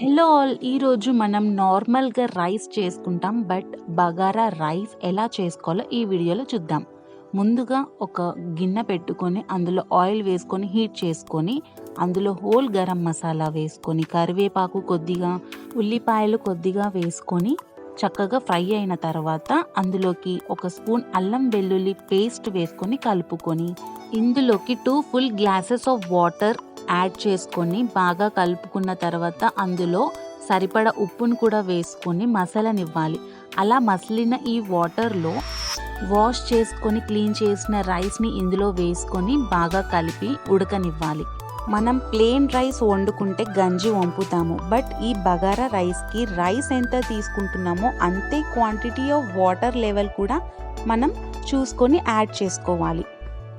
Hello all ఈరోజు మనం నార్మల్గా రైస్ చేసుకుంటాం బట్ బగారా రైస్ ఎలా చేసుకోవాలో ఈ వీడియోలో చూద్దాం. ముందుగా ఒక గిన్నె పెట్టుకొని అందులో ఆయిల్ వేసుకొని హీట్ చేసుకొని అందులో హోల్ గరం మసాలా వేసుకొని కరివేపాకు కొద్దిగా ఉల్లిపాయలు కొద్దిగా వేసుకొని చక్కగా ఫ్రై అయిన తర్వాత అందులోకి ఒక స్పూన్ అల్లం వెల్లుల్లి పేస్ట్ వేసుకొని కలుపుకొని ఇందులోకి two full glasses of water add చేసుకొని బాగా కలుపుకున్న తర్వాత అందులో సరిపడ ఉప్పును కూడా వేసుకొని మసలనివ్వాలి. అలా మసలిన ఈ వాటర్లో వాష్ చేసుకొని క్లీన్ చేసిన రైస్ని ఇందులో వేసుకొని బాగా కలిపి ఉడకనివ్వాలి. మనం ప్లేన్ రైస్ వండుకుంటే గంజి వంపుతాము బట్ ఈ బగారా రైస్కి రైస్ ఎంత తీసుకుంటున్నామో అంతే క్వాంటిటీ ఆఫ్ వాటర్ లెవెల్ కూడా మనం చూసుకొని యాడ్ చేసుకోవాలి.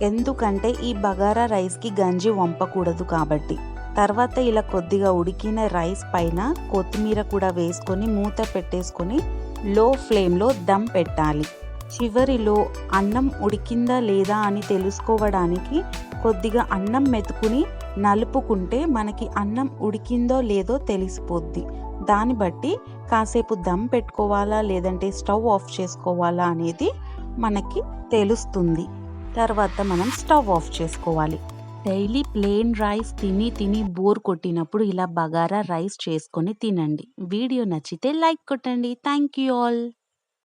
ఎందుకంటే ఈ బగారా రైస్కి గంజి వంపకూడదు కాబట్టి. తర్వాత ఇలా కొద్దిగా ఉడికిన రైస్ పైన కొత్తిమీర కూడా వేసుకొని మూత పెట్టేసుకొని లో ఫ్లేమ్లో దమ్ పెట్టాలి. చివరిలో అన్నం ఉడికిందా లేదా అని తెలుసుకోవడానికి కొద్దిగా అన్నం మెతుకుని నలుపుకుంటే మనకి అన్నం ఉడికిందో లేదో తెలిసిపోద్ది. దాన్ని బట్టి కాసేపు దమ్ పెట్టుకోవాలా లేదంటే స్టవ్ ఆఫ్ చేసుకోవాలా అనేది మనకి తెలుస్తుంది. తర్వాత మనం స్టవ్ ఆఫ్ చేసుకోవాలి. డైలీ ప్లేన్ రైస్ తిని తిని బోర్ కొట్టినప్పుడు ఇలా బగారా రైస్ చేసుకొని తినండి. వీడియో నచ్చితే లైక్ కొట్టండి. Thank you all.